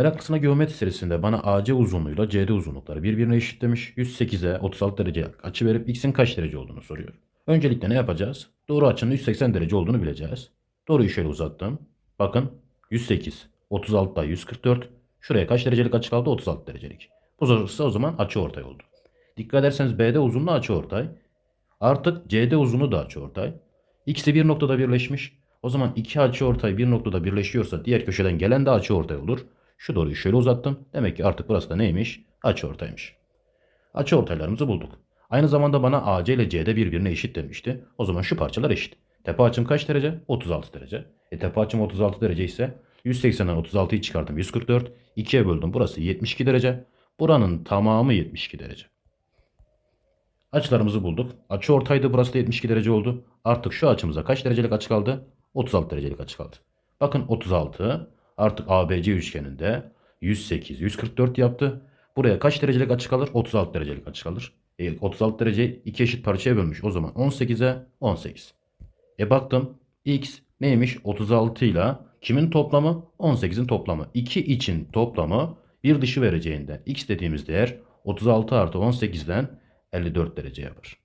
Meraklısına geometri serisinde bana AC uzunluğuyla CD uzunlukları birbirine eşit demiş. 108'e 36 derece açı verip x'in kaç derece olduğunu soruyor. Öncelikle ne yapacağız? Doğru açının 180 derece olduğunu bileceğiz. Doğruyu şöyle uzattım. Bakın 108, 36 da 144. Şuraya kaç derecelik açı kaldı? 36 derecelik. Bu olursa o zaman açı ortay oldu. Dikkat ederseniz BD uzunluğu açı ortay. Artık CD uzunluğu da açı ortay. İkisi bir noktada birleşmiş. O zaman iki açı ortay bir noktada birleşiyorsa diğer köşeden gelen de açı ortay olur. Şu doğruyu şöyle uzattım. Demek ki artık burası da neymiş? Açı ortaymış. Açı ortaylarımızı bulduk. Aynı zamanda bana AC ile CD birbirine eşit demişti. O zaman şu parçalar eşit. Tepe açım kaç derece? 36 derece. E tepe açım 36 derece ise 180'den 36'yı çıkardım 144. 2'ye böldüm. Burası 72 derece. Buranın tamamı 72 derece. Açılarımızı bulduk. Açı ortaydı. Burası da 72 derece oldu. Artık şu açımıza kaç derecelik açı kaldı? 36 derecelik açı kaldı. Bakın 36 artık ABC üçgeninde 108, 144 yaptı. Buraya kaç derecelik açı kalır? 36 derecelik açı kalır. E, 36 derece iki eşit parçaya bölmüş. O zaman 18'e 18. E baktım x neymiş? 36 ile kimin toplamı? 18'in toplamı. 2 için toplamı bir dışı vereceğinden x dediğimiz değer 36 artı 18'den 54 derece yapar.